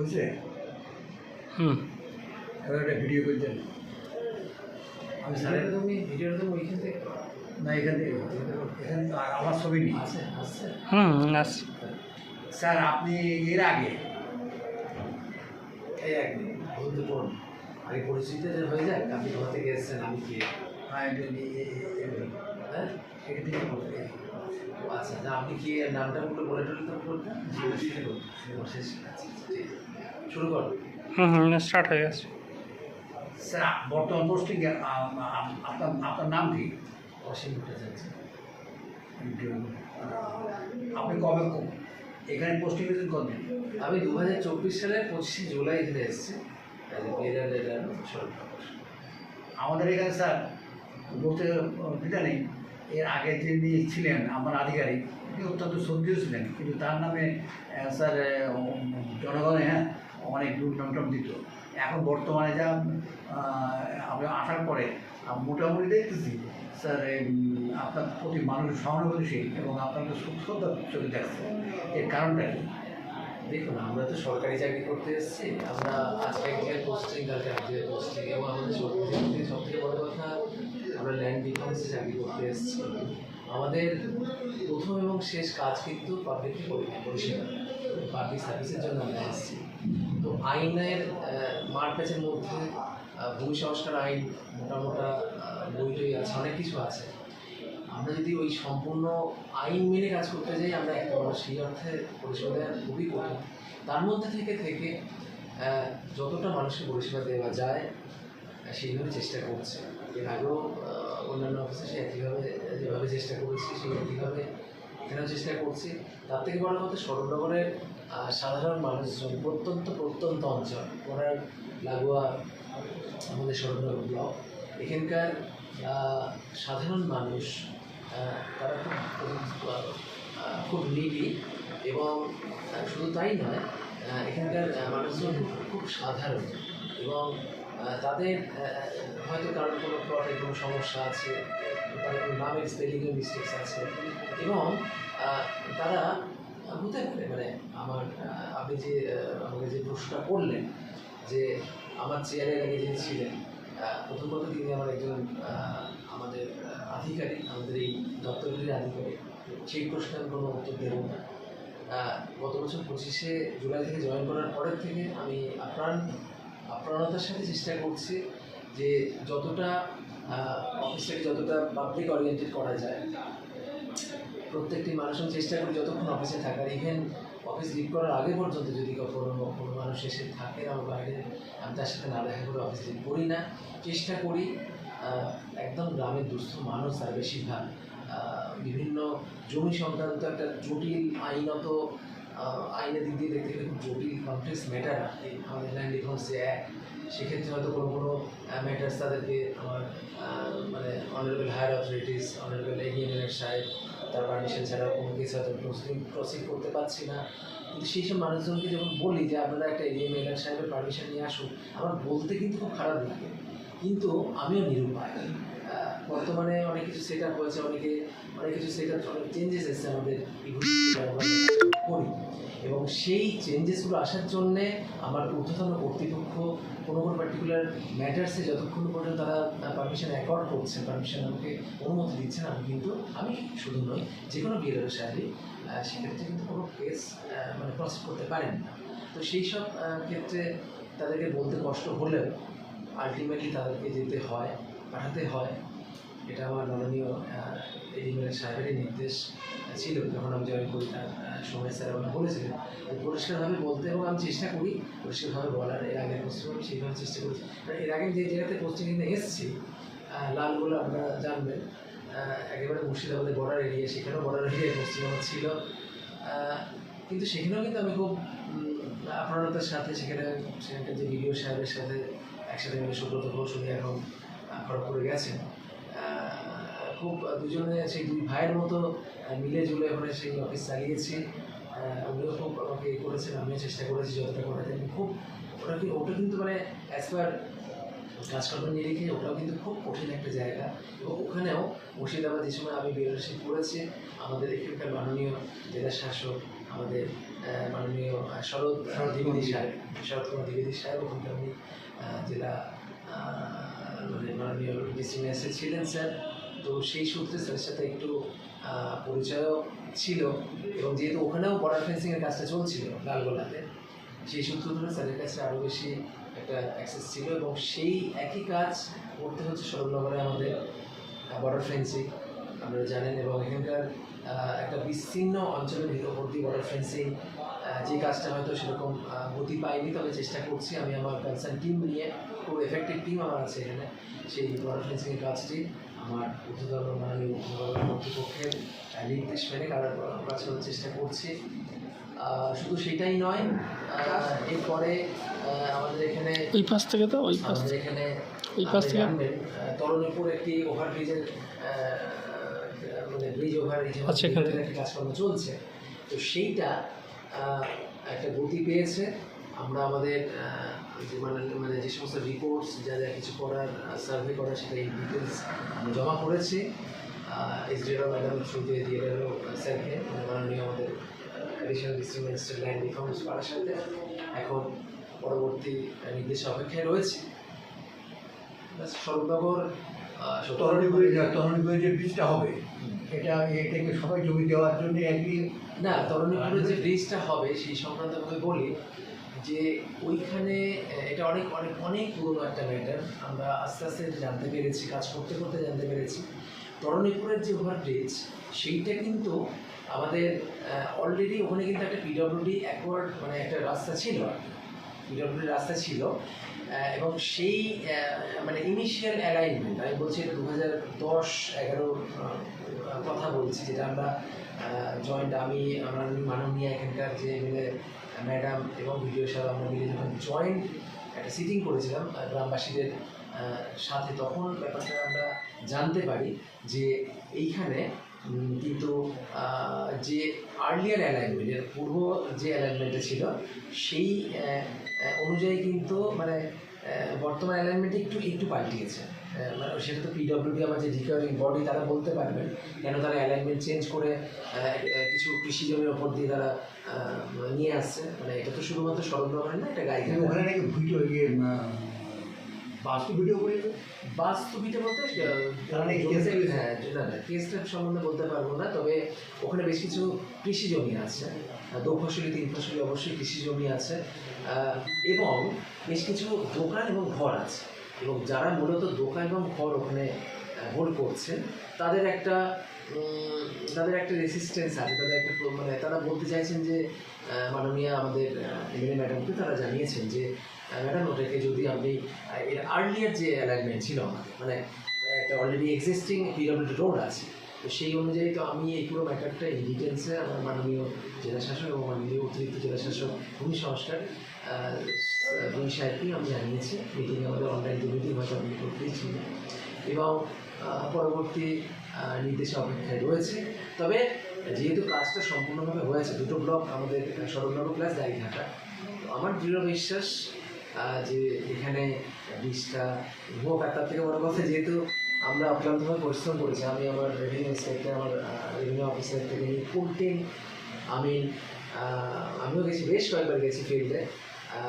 হয়েছে হুম। একটা ভিডিও করছেন আমি স্যারের তুমি ভিডিওটা তুমি ওইখান থেকে না এখানে এখানে তো আর আমার ছবি নেই। আছে আছে। হুম আস স্যার আপনি এর আগে এই একদিন কোন? আগে পরিচিত যে হয়ে যায় আপনি কোথা থেকে এসেছেন আমি কে? হ্যাঁ, এটা- এ- এ- এ- এ- হ্যাঁ এটা থেকে বলতে হবে। ও আচ্ছা তা আপনি কি নামটা বলে বলে টলে তো বলতেন শুরু শেষ ঠিক আছে। শুরু কর। হুম হুম স্টার্ট হয়ে গেছে। স্যার বর্তমান পোস্টিং আপনার আপনার নাম কি? অসীম ভট্টাচার্য। আপনি কবে ক- এখানে পোস্টিং হয়েছেন কতদিন আমি দু হাজার চব্বিশ সালের পঁচিশে জুলাই এখানে এসেছি। আমাদের এখানে স্যার বলতে দিদা নেই। এর আগে যিনি ছিলেন আমার আধিকারিক, তিনি অত্যন্ত সক্রিয় ছিলেন, কিন্তু তার নামে স্যার জনগণে হ্যাঁ অনেক দুর্নাম দিত। এখন বর্তমানে যা আমরা আসার পরে মোটামুটি দেখতেছি, স্যার আপনার প্রতি মানুষ সহানুভূতিশীল এবং আপনাকে শ্রদ্ধা চোখে দেখছে। এর কারণটা কি? দেখুন, আমরা তো সরকারি চাকরি করতে এসেছি। আমরা আজকে এক পোস্টিং কালকে পোস্টিং এবং আমাদের সব থেকে বড় কথা আমরা ল্যান্ড ডিফেন্সে চাকরি করতে এসেছি। আমাদের প্রথম এবং শেষ কাজ কিন্তু পাবলিক পরিষেবা পাবলিক সার্ভিসের জন্য আমরা এসেছি। তো আইনের মার প্যাচের মধ্যে ভূমি সংস্কার আইন মোটা মোটা বই আছে, অনেক কিছু আছে। আমরা যদি ওই সম্পূর্ণ আইন মেনে কাজ করতে যাই, আমরা একটা সেই অর্থে পরিষেবা দেওয়া খুবই কঠিন। তার মধ্যে থেকে থেকে যতটা মানুষকে পরিষেবা দেওয়া যায় সেইভাবে চেষ্টা করছে। এর আগেও অন্যান্য অফিসে সে একইভাবে যেভাবে চেষ্টা করেছি সেই একইভাবে এখানেও চেষ্টা করছি। তার থেকে বড় কথা সরবনগরের সাধারণ মানুষজন প্রত্যন্ত প্রত্যন্ত অঞ্চল পড়ার লাগোয়া আমাদের সরবনগর ব্লক এখানকার সাধারণ মানুষ তারা খুব খুব, নিডি এবং শুধু তাই নয় এখানকার মানুষজন খুব সাধারণ। এবং তাদের হয়তো কারোর কোনো প্লটের কোনো সমস্যা আছে, তাদের কোনো নামের স্পেলিংয়ের মিস্টেক্স আছে এবং তারা হতে পারে মানে আমার আপনি যে আমাকে যে প্রশ্নটা করলেন যে আমার চেয়ারের আগে যিনি ছিলেন প্রথম কথা তিনি আমার একজন আমাদের আধিকারিক, আমাদের এই দপ্তরের আধিকারিক। সেই প্রশ্নে আমি কোনো উত্তর দেব না। গত বছর পঁচিশে জুলাই থেকে জয়েন করার পরের থেকে আমি আপ্রাণ আপ্রাণতার সাথে চেষ্টা করছি যে যতটা অফিসটাকে যতটা পাবলিক ওরিয়েন্টেড করা যায়, প্রত্যেকটি মানুষ আমি চেষ্টা করি যতক্ষণ অফিসে থাকার ইভেন অফিস লিভ করার আগে পর্যন্ত যদি কখনো কোনো মানুষ এসে থাকে আমার বাইরে, আমি তার সাথে না দেখা করে অফিস লিভ করি না। চেষ্টা করি একদম গ্রামের দুস্থ মানুষ তার বেশিরভাগ বিভিন্ন জমি সংক্রান্ত একটা জটিল, আইনত আইনের দিক দিয়ে দেখতে গেলে খুব জটিল কমপ্লেক্স ম্যাটার আমাদের ল্যান্ড ডিফেন্সে অ্যাক্ট সেক্ষেত্রে হয়তো কোনো কোনো ম্যাটার্স তাদেরকে আমার মানে অনারেবল হায়ার অথরিটিস অনারেবল এগিয়েনের সাহেব তার পারমিশন ছাড়া কোনো কেস হয়তো প্রসিডিং করতে পারছি না। কিন্তু সেই সব মানুষজনকে যখন বলি যে, আপনারা একটা এডিএম এলার সাহেবের পারমিশন নিয়ে আসুন, আমার বলতে কিন্তু খুব খারাপ লাগে। কিন্তু আমিও নিরুপায়। বর্তমানে অনেক কিছু সেট আপ হয়েছে অনেকে অনেক কিছু সেট আপ অনেক চেঞ্জেস এসেছে আমাদের করি। এবং সেই চেঞ্জেসগুলো আসার জন্যে আমার ঊর্ধ্বতন কর্তৃপক্ষ কোনো কোনো পার্টিকুলার ম্যাটার্সে যতক্ষণ পর্যন্ত তারা পারমিশন অ্যাকর্ড করছে পারমিশন আমাকে অনুমতি দিচ্ছেন আমি কিন্তু আমি শুধু নই যে কোনো সাহেবই আহ, সেক্ষেত্রে কিন্তু কোনো কেস মানে প্রসেস করতে পারেন না। তো সেই সব ক্ষেত্রে তাদেরকে বলতে কষ্ট হলেও আলটিমেটলি তাদেরকে যেতে হয়। পাঠাতে হয়। এটা আমার মাননীয় এডিমেলের সাহেবেরই নির্দেশ ছিল। যখন আমি জয়েন করি তার সময় স্যার আমাকে বলেছিলেন যে পরিষ্কারভাবে বলতে এবং আমি চেষ্টা করি, পরিষ্কারভাবে বলার। এর আগে পোস্টিং আমি সেইভাবে চেষ্টা করেছি। এর আগে যে জায়গাতে পোস্টিং এসেছি লালগুলো আপনারা জানবেন একেবারে মুর্শিদাবাদের বর্ডার এরিয়া সেখানেও বর্ডার এরিয়ায় আমার ছিল। কিন্তু সেখানেও কিন্তু আমি খুব আপনারতার সাথে, সেখানে, সেখানকার যে বিডিও সাহেবের সাথে একসাথে মিলে সুব্রত ঘোষ, উনি এখন খড়গপুরে গেছেন খুব দুজনে সেই দুই ভাইয়ের মতো মিলে জুলে ওখানে সেই অফিস চালিয়েছি। ওগুলো খুব আমাকে করেছেন আমিও চেষ্টা করেছি যতটা করাতে আমি খুব ওটা কি ওটা কিন্তু মানে অ্যাজ পার কাজকর্ম নিরিখে ওটাও কিন্তু খুব কঠিন একটা জায়গা। এবং ওখানেও মুর্শিদাবাদ যে সময় আমি বেরোশিপ করেছি। আমাদের এখানকার মাননীয় জেলা শাসক আমাদের মাননীয় শরৎ শরৎ দ্বিবেদী সাহেব শরৎ কুমার দ্বিবেদী সাহেব ওখানকার উনি জেলা মানে মাননীয় ডিস্ট্রিক্ট ম্যাজিস্ট্রেট ছিলেন স্যার। তো সেই সূত্রে স্যারের সাথে একটু পরিচয়ও ছিল এবং যেহেতু ওখানেও বর্ডার ফেন্সিংয়ের কাজটা চলছিল লালগোলাতে, সেই সূত্র ধরে স্যারের কাছে আরও বেশি একটা অ্যাক্সেস ছিল এবং সেই একই কাজ করতে হচ্ছে সরবনগরে আমাদের বর্ডার ফেন্সিং আপনারা জানেন এবং এখানকার একটা বিস্তীর্ণ অঞ্চলের ভিতর ভর্তি বর্ডার ফেন্সিং যে কাজটা হয়তো সেরকম গতি পাইনি তবে চেষ্টা করছি আমি আমার কনসার্ন টিম নিয়ে খুব এফেক্টিভ টিম আমার আছে এখানে সেই বর্ডার ফেন্সিংয়ের কাজটি আমার উচ্চতর মাননীয় কর্তৃপক্ষের নির্দেশ মেনে কাজ করার চেষ্টা করছি শুধু সেটাই নয় এরপরে আমাদের এখানে ওই পাশ থেকে তো ওই পাশ এখানে ওই পাশ থেকে? তরণীপুর একটি ওভারব্রিজের মানে ব্রিজ ওভারব্রিজ আচ্ছা। একটি কাজকর্ম চলছে তো সেইটা একটা গতি পেয়েছে। আমরা আমাদের যে মানে মানে যে সমস্ত রিপোর্টস যা যা কিছু করার সার্ভে করার সেটা এই ডিটেলস জমা করেছি। এসডিও ম্যাডাম থ্রুতে দিয়ে গেল স্যারকে মানে মাননীয় আমাদের additional district magistrate land reforms করার সাথে এখন পরবর্তী নির্দেশ অপেক্ষায় রয়েছে। আহ, সত্তর- তরণীপুরে যে বীজটা হবে। এটা এটাকে সবাই জমি দেওয়ার জন্য একই না তরুণীপুরের যে ব্রিজটা হবে সেই সংক্রান্ত ভাবে বলি যে ওইখানে এটা অনেক অনেক অনেক পুরনো একটা ম্যাটার আমরা আস্তে আস্তে জানতে পেরেছি কাজ করতে করতে জানতে পেরেছি। তরুণীপুরের যে ওভারব্রিজ সেইটা কিন্তু আমাদের অলরেডি ওখানে কিন্তু একটা পিডব্লিউডি অ্যাকোয়ার্ড মানে একটা রাস্তা ছিল পিডব্লিউডি রাস্তা ছিল এবং সেই মানে ইনিশিয়াল অ্যালাইনমেন্ট আমি বলছি এটা দু হাজার দশ এগারোর বলছি যেটা আমরা জয়েন্ট আমি, আমার মাননীয় এখানকার যে মিলে ম্যাডাম এবং ভিডিও সাহেব আমরা মিলে যখন জয়েন্ট একটা সিটিং করেছিলাম গ্রামবাসীদের সাথে, তখন ব্যাপারটা আমরা জানতে পারি যে এইখানে কিন্তু যে আর্লিয়ার অ্যালাইনমেন্টের পূর্ব যে অ্যালাইনমেন্টটা ছিল, সেই অনুযায়ী কিন্তু মানে বর্তমান অ্যালাইনমেন্টে একটু একটু পাল্টিয়েছে। মানে সেটা তো পিডব্লিউডি আমার যে রিকভারিং বডি তারা বলতে পারবেন, কেন তারা অ্যালাইনমেন্ট চেঞ্জ করে কিছু কৃষি জমির ওপর দিয়ে তারা নিয়ে আসছে। মানে এটা তো শুধুমাত্র সরবরাহ না, এটা কিন্তু ওখানে নাকি ভিডিও বাস্তু ভিডিও করে বলতে নাকি জমিতে- কেস করেছে? হ্যাঁ না না কেসটার সম্বন্ধে বলতে পারব না তবে ওখানে বেশ কিছু কৃষি জমি আছে। দু ফসলি তিন ফসলি অবশ্যই কৃষি জমি আছে। এবং বেশ কিছু দোকান এবং ঘর আছে। এবং যারা মূলত দোকান এবং ঘর ওখানে হোল্ড করছে তাদের একটা তাদের একটা রেসিস্টেন্স আছে তাদের একটা মানে তারা বলতে চাইছেন যে মাননীয় আমাদের এমএলএ ম্যাডামকে তারা জানিয়েছেন যে ম্যাডাম, ওটাকে যদি আপনি এর আর্লিয়ার যে অ্যালাইনমেন্ট ছিল আমাদের মানে একটা অলরেডি এক্সিস্টিং পিডব্লিউডি রোড আছে, তো সেই অনুযায়ী তো আমি এই পুরো ম্যাটারটা এই ডিটেলসে আমার মাননীয় জেলা শাসক এবং মাননীয় অতিরিক্ত জেলা শাসক ভূমি সংস্কার দুই সাহেবকেই আমি জানিয়েছি। মিটিংয়ে আমাদের অনলাইন যে মিটিং হয়তো আপনি করতেই ছিলেন। এবং পরবর্তী নির্দেশে অপেক্ষায় রয়েছে। তবে, যেহেতু কাজটা সম্পূর্ণভাবে হয়েছে, দুটো ব্লক আমাদের সড়কনগর প্লাস দাঁড়িঘাটা তো আমার দৃঢ় বিশ্বাস যে এখানে বীজটা হোক আর থেকে বড় কথা যেহেতু আমরা অক্লান্তভাবে পরিশ্রম করেছি, আমি আমার রেভিনিউ ইন্সপেক্টর আমার রেভিনিউ অফিসার থেকে ফুল টিম আমি আমিও গেছি, বেশ কয়েকবার গেছি ফিল্ডে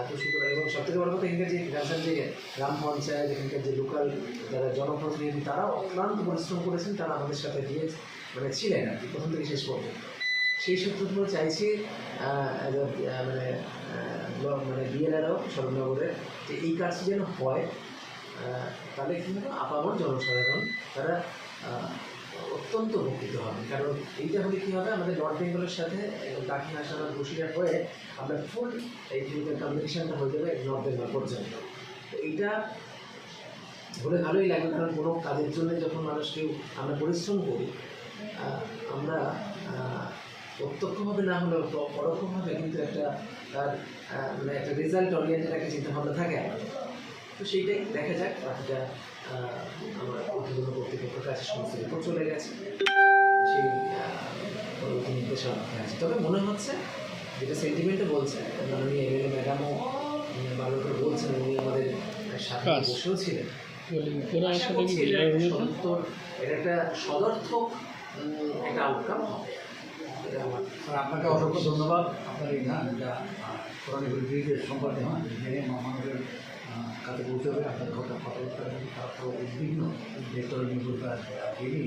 তো সুতরাং এবং সবথেকে বড় কথা এখানকার যে গ্রাম যে গ্রাম পঞ্চায়েত, এখানকার যে লোকাল যারা জনপ্রতিনিধি, তারাও অক্লান্ত পরিশ্রম করেছেন, তারা আমাদের সাথে গিয়ে মানে ছিলেন আর কি, প্রথম থেকে শেষ পর্যন্ত। সেই সূত্রগুলো চাইছি মানে মানে বিএলআরও সরবনগরে যে এই কাজটি যেন হয় তাহলে কী হবে আপামর জনসাধারণ তারা অত্যন্ত উপকৃত হবে। কারণ এইটা হলে কী হবে, আমাদের নর্থ বেঙ্গলের সাথে কাঠি হাসানা বসিরহাট হয়ে আমরা ফুল এই ফিজিক্যাল কমিউনিকেশনটা হয়ে যাবে নর্থ বেঙ্গল পর্যন্ত। তো এইটা হলে ভালোই লাগবে, কারণ কোনো কাজের জন্য যখন মানুষ কেউ আমরা পরিশ্রম করি আমরা প্রত্যক্ষভাবে না হলেও পরোক্ষভাবে কিন্তু একটা তার মানে একটা রেজাল্ট ওরিয়েন্টেড একটা চিন্তাভাবনা থাকে তো সেইটাই দেখা যাক বাকিটা আমার উদ্বোধন কর্তৃপক্ষের কাছে সমস্ত রিপোর্ট চলে গেছে। সেই আহ, পরবর্তী নির্দেশ অপেক্ষায় আছে। তবে মনে হচ্ছে যেটা সেন্টিমেন্টে বলছে মাননীয় এমএলএ ম্যাডামও ভালো করে বলছেন উনি আমাদের সাথে। বসেও ছিলেন। এটা একটা সদর্থক- একটা আউটকাম হবে। এটা আমার। আপনাকে অসংখ্য ধন্যবাদ। আপনার এই গান যা পুরানি ব্রিজের সম্পর্কে হয় জেনে মানুষের কাছে পৌঁছবে আপনার কথা কথাবার্তা তারপর উদ্বিগ্ন যে গ্রুপের যিনি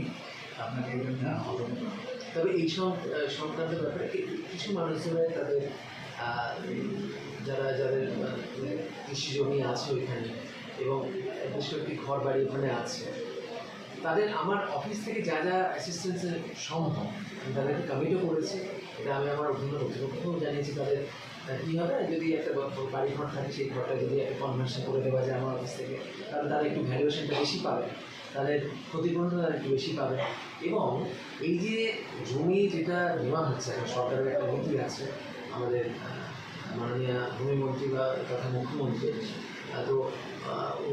আপনাকে এই জন্য অসংখ্য তবে এই সব সংক্রান্ত ব্যাপারে কিছু মানুষের তাদের যারা, যাদের কৃষি জমি আছে ওইখানে, এবং বেশ কয়েকটি ঘর বাড়ি ওখানে আছে তাদের আমার অফিস থেকে যা যা অ্যাসিস্ট্যান্সে সম্ভব, আমি তাদেরকে কমিটও করেছি। এটা আমি আমার অভিন্ন কর্তৃপক্ষকেও জানিয়েছি তাদের কী হবে? যদি একটা বাড়ি ঘর থাকে, সেই ঘরটা যদি একটা কনভার্সন করে দেওয়া যায় আমার অফিস থেকে, তাহলে তারা একটু ভ্যালুয়েশনটা বেশি পাবে। তাদের ক্ষতিপূরণটা তারা একটু বেশি পাবে। এবং এই যে জমি যেটা নেওয়া হচ্ছে সরকারের একটা নীতি আছে, আমাদের মাননীয় ভূমিমন্ত্রী বা তথা মুখ্যমন্ত্রী তো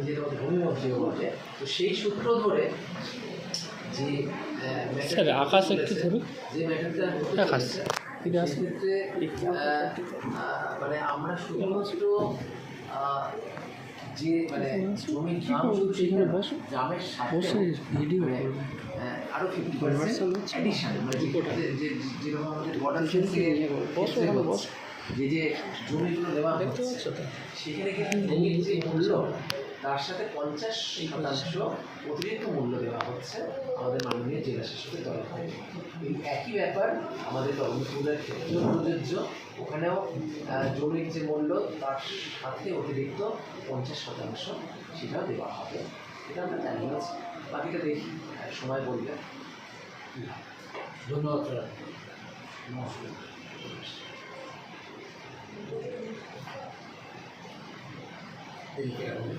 যেটা আমাদের ভূমিমন্ত্রীও বলে তো সেই সূত্র ধরে যে স্যার, আকাশ একটু ধরুন। যে ম্যাটারটা আকাশ। সেক্ষেত্রে মানে আমরা শুধুমাত্র যে মানে জমির গ্রাম শুধু সেটা না, বসো। সাথে বসে ভিডিও মানে, করবে। আহ, আরও ফিফটি পার্সেন্ট অ্যাডিশন মানে যেরকম আমাদের ওখানে বসো। যে যে জমিগুলো দেওয়া দেখতে হচ্ছে পাচ্ছ তো? সেখানে কিন্তু জমির যে মূল্য তার সাথে পঞ্চাশ শতাংশ অতিরিক্ত মূল্য দেওয়া হচ্ছে আমাদের মাননীয় জেলা শাসকের তরফ থেকে। এই একই ব্যাপার আমাদের কর্মসূচির ক্ষেত্রেও প্রযোজ্য। ওখানেও জমির যে মূল্য তার সাথে অতিরিক্ত পঞ্চাশ শতাংশ সেটাও দেওয়া হবে। এটা আমরা জানিয়েছি বাকিটা দেখি সময় বলবে ধন্যবাদ নমস্কার। ঠিক আছে